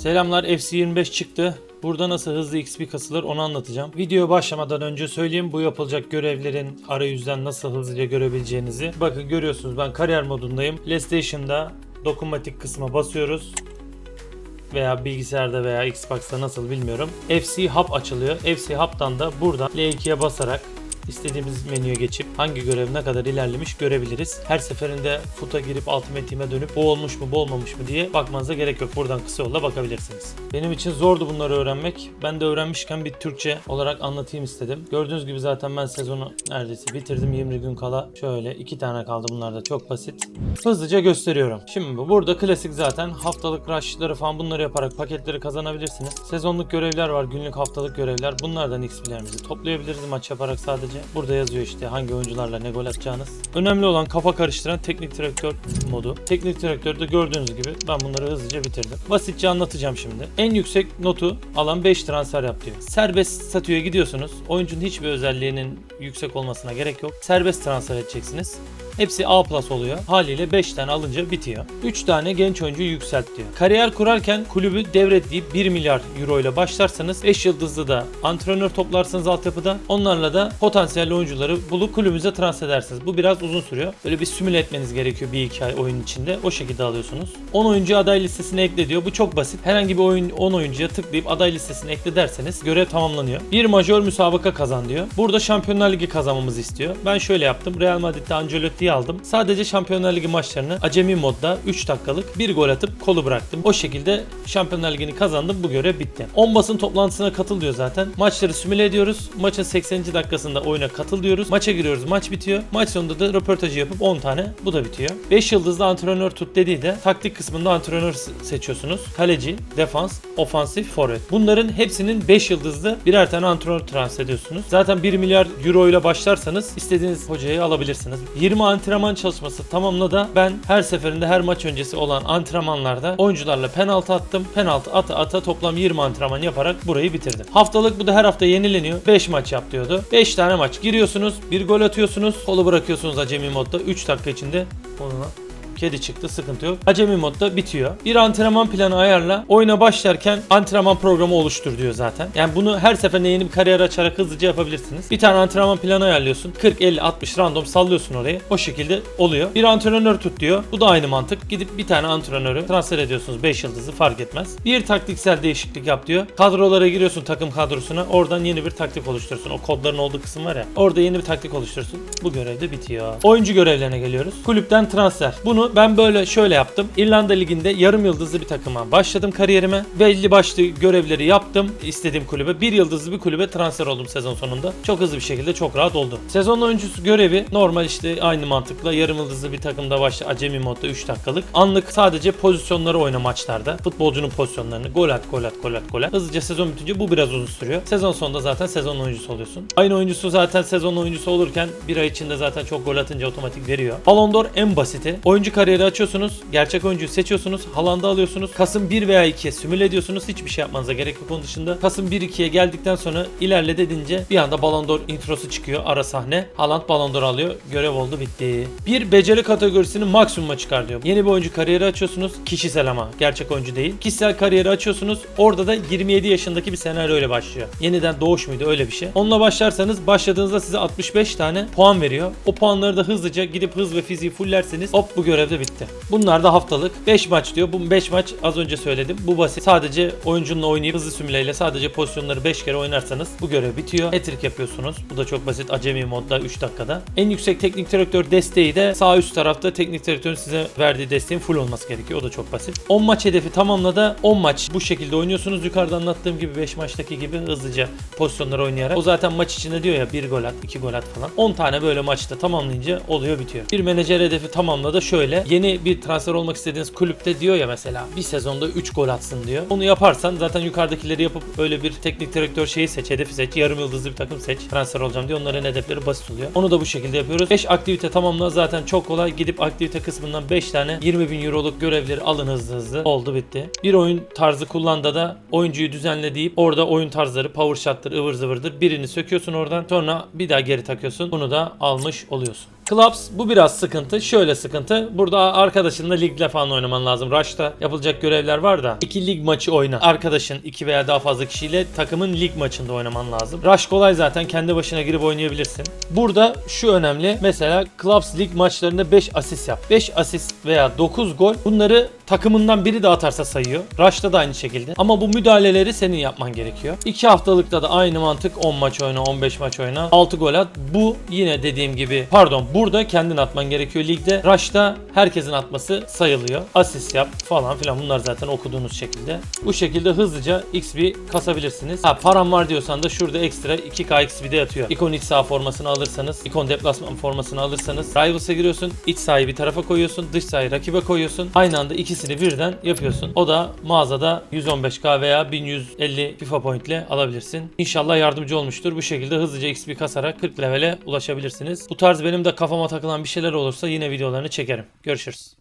Selamlar FC25 çıktı. Burada nasıl hızlı XP kasılır onu anlatacağım. Videoya başlamadan önce söyleyeyim bu yapılacak görevlerin arayüzden nasıl hızlıca görebileceğinizi. Bakın görüyorsunuz ben kariyer modundayım. PlayStation'da dokunmatik kısma basıyoruz. Veya bilgisayarda veya Xbox'ta nasıl bilmiyorum. FC Hub açılıyor. FC Hub'dan da buradan L2'ye basarak istediğimiz menüye geçip hangi görev ne kadar ilerlemiş görebiliriz. Her seferinde futa girip Ultimate dönüp bu olmuş mu bu olmamış mı diye bakmanıza gerek yok. Buradan kısa yolla bakabilirsiniz. Benim için zordu bunları öğrenmek. Ben de öğrenmişken bir Türkçe olarak anlatayım istedim. Gördüğünüz gibi zaten ben sezonu neredeyse bitirdim. 20 gün kala şöyle iki tane kaldı bunlar da çok basit. Hızlıca gösteriyorum. Şimdi bu burada klasik zaten haftalık rush'ları falan bunları yaparak paketleri kazanabilirsiniz. Sezonluk görevler var, günlük haftalık görevler. Bunlardan XP'lerimizi toplayabiliriz maç yaparak sadece. Burada yazıyor işte hangi oyuncularla ne gol atacağınız. Önemli olan kafa karıştıran teknik direktör modu. Teknik direktörde gördüğünüz gibi ben bunları hızlıca bitirdim. Basitçe anlatacağım şimdi. En yüksek notu alan 5 transfer yap diyor. Serbest statüye gidiyorsunuz. Oyuncunun hiçbir özelliğinin yüksek olmasına gerek yok. Serbest transfer edeceksiniz. Hepsi A plus oluyor. Haliyle 5 tane alınca bitiyor. 3 tane genç oyuncu yükselt diyor. Kariyer kurarken kulübü devretleyip 1 milyar euro ile başlarsanız 5 yıldızlı da antrenör toplarsınız altyapıda. Onlarla da potansiyelli oyuncuları bulup kulübünüze transfer edersiniz. Bu biraz uzun sürüyor. Böyle bir simüle etmeniz gerekiyor 1-2 ay oyun içinde. O şekilde alıyorsunuz. 10 oyuncu aday listesine ekle diyor. Bu çok basit. Herhangi bir oyun 10 oyuncuya tıklayıp aday listesine ekle derseniz görev tamamlanıyor. Bir majör müsabaka kazan diyor. Burada Şampiyonlar Ligi kazanmamızı istiyor. Ben şöyle yaptım. Real Madrid'de Aldım. Sadece Şampiyonlar Ligi maçlarını acemi modda 3 dakikalık bir gol atıp kolu bıraktım. O şekilde Şampiyonlar Ligi'ni kazandım. Bu görev bitti. 10 basın toplantısına katıl diyor zaten. Maçları simüle ediyoruz. Maçın 80. dakikasında oyuna katıl diyoruz. Maça giriyoruz. Maç bitiyor. Maç sonunda da röportajı yapıp 10 tane bu da bitiyor. 5 yıldızlı antrenör tut dediği de taktik kısmında antrenör se- seçiyorsunuz. Kaleci, defans, ofansif, forvet. Bunların hepsinin 5 yıldızlı birer tane antrenör transfer ediyorsunuz. Zaten 1 milyar euro ile başlarsanız istediğiniz hocayı alabilirsiniz. 20 antrenman çalışması tamamla da ben her seferinde her maç öncesi olan antrenmanlarda oyuncularla penaltı attım. Penaltı ata ata toplam 20 antrenman yaparak burayı bitirdim. Haftalık bu da her hafta yenileniyor. 5 maç yap diyordu. 5 tane maç giriyorsunuz. Bir gol atıyorsunuz. Kolu bırakıyorsunuz acemi modda. 3 dakika içinde onunla Kedi çıktı sıkıntı yok. Acemi modda bitiyor. Bir antrenman planı ayarla. Oyuna başlarken antrenman programı oluştur diyor zaten. Yani bunu her seferinde yeni bir kariyer açarak hızlıca yapabilirsiniz. Bir tane antrenman planı ayarlıyorsun. 40, 50, 60 random sallıyorsun orayı. O şekilde oluyor. Bir antrenör tut diyor. Bu da aynı mantık. Gidip bir tane antrenörü transfer ediyorsunuz. 5 yıldızı fark etmez. Bir taktiksel değişiklik yap diyor. Kadrolara giriyorsun takım kadrosuna. Oradan yeni bir taktik oluşturursun. O kodların olduğu kısım var ya. Orada yeni bir taktik oluşturursun. Bu görev de bitiyor. Oyuncu görevlerine geliyoruz. Kulüpten transfer. Bunu ben böyle şöyle yaptım. İrlanda Ligi'nde yarım yıldızlı bir takıma başladım kariyerime. Belli başlı görevleri yaptım istediğim kulübe. Bir yıldızlı bir kulübe transfer oldum sezon sonunda. Çok hızlı bir şekilde çok rahat oldu. Sezon oyuncusu görevi normal işte aynı mantıkla yarım yıldızlı bir takımda başla acemi modda 3 dakikalık. Anlık sadece pozisyonları oyna maçlarda. Futbolcunun pozisyonlarını gol at gol at gol at gol at. Hızlıca sezon bitince bu biraz uzun sürüyor. Sezon sonunda zaten sezon oyuncusu oluyorsun. Aynı oyuncusu zaten sezon oyuncusu olurken bir ay içinde zaten çok gol atınca otomatik veriyor. Ballon d'Or en basiti. Oyuncu kariyeri açıyorsunuz. Gerçek oyuncuyu seçiyorsunuz. Haaland'ı alıyorsunuz. Kasım 1 veya 2'ye simüle ediyorsunuz. Hiçbir şey yapmanıza gerek yok onun dışında. Kasım 1-2'ye geldikten sonra ilerle dedince bir anda Ballon d'Or introsu çıkıyor. Ara sahne. Haaland Ballon d'Or alıyor. Görev oldu bitti. Bir beceri kategorisini maksimuma çıkar diyor. Yeni bir oyuncu kariyeri açıyorsunuz. Kişisel ama. Gerçek oyuncu değil. Kişisel kariyeri açıyorsunuz. Orada da 27 yaşındaki bir senaryo ile başlıyor. Yeniden doğuş muydu öyle bir şey. Onunla başlarsanız başladığınızda size 65 tane puan veriyor. O puanları da hızlıca gidip hız ve fiziği fullerseniz hop bu görevde bitti. Bunlar da haftalık. 5 maç diyor. Bu 5 maç az önce söyledim. Bu basit. Sadece oyuncunla oynayıp hızlı simüleyle sadece pozisyonları 5 kere oynarsanız bu görev bitiyor. Hat-trick yapıyorsunuz. Bu da çok basit. Acemi modda 3 dakikada. En yüksek teknik direktör desteği de sağ üst tarafta teknik direktörün size verdiği desteğin full olması gerekiyor. O da çok basit. 10 maç hedefi tamamla da 10 maç bu şekilde oynuyorsunuz. Yukarıda anlattığım gibi 5 maçtaki gibi hızlıca pozisyonları oynayarak. O zaten maç içinde diyor ya 1 gol at, 2 gol at falan. 10 tane böyle maçta tamamlayınca oluyor bitiyor. Bir menajer hedefi tamamla da şöyle. Yeni bir transfer olmak istediğiniz kulüpte diyor ya mesela bir sezonda 3 gol atsın diyor. Onu yaparsan zaten yukarıdakileri yapıp öyle bir teknik direktör şeyi seç, hedefi seç, yarım yıldızlı bir takım seç. Transfer olacağım diye onların hedefleri basit oluyor. Onu da bu şekilde yapıyoruz. 5 aktivite tamamla zaten çok kolay. Gidip aktivite kısmından 5 tane 20 bin euroluk görevleri alın hızlı hızlı. Oldu bitti. Bir oyun tarzı kullandı da oyuncuyu düzenle deyip orada oyun tarzları, power shot'tır, ıvır zıvırdır. Birini söküyorsun oradan. Sonra bir daha geri takıyorsun. Bunu da almış oluyorsun. Clubs bu biraz sıkıntı. Şöyle sıkıntı. Burada arkadaşınla ligle falan oynaman lazım. Rush'ta yapılacak görevler var da. iki lig maçı oyna. Arkadaşın iki veya daha fazla kişiyle takımın lig maçında oynaman lazım. Rush kolay zaten. Kendi başına girip oynayabilirsin. Burada şu önemli. Mesela Clubs lig maçlarında 5 asist yap. 5 asist veya 9 gol. Bunları takımından biri de atarsa sayıyor. Rush'ta da aynı şekilde. Ama bu müdahaleleri senin yapman gerekiyor. 2 haftalıkta da aynı mantık 10 maç oyna, 15 maç oyna, 6 gol at. Bu yine dediğim gibi pardon burada kendin atman gerekiyor ligde. Rush'ta herkesin atması sayılıyor. Asist yap falan filan bunlar zaten okuduğunuz şekilde. Bu şekilde hızlıca XP kasabilirsiniz. Ha param var diyorsan da şurada ekstra 2K XP de yatıyor. İkon iç saha formasını alırsanız, ikon deplasman formasını alırsanız Rivals'a giriyorsun. iç sahayı bir tarafa koyuyorsun. Dış sahayı rakibe koyuyorsun. Aynı anda ikisini birden yapıyorsun. O da mağazada 115K veya 1150 FIFA point ile alabilirsin. İnşallah yardımcı olmuştur. Bu şekilde hızlıca XP kasarak 40 levele ulaşabilirsiniz. Bu tarz benim de kafama takılan bir şeyler olursa yine videolarını çekerim. Görüşürüz.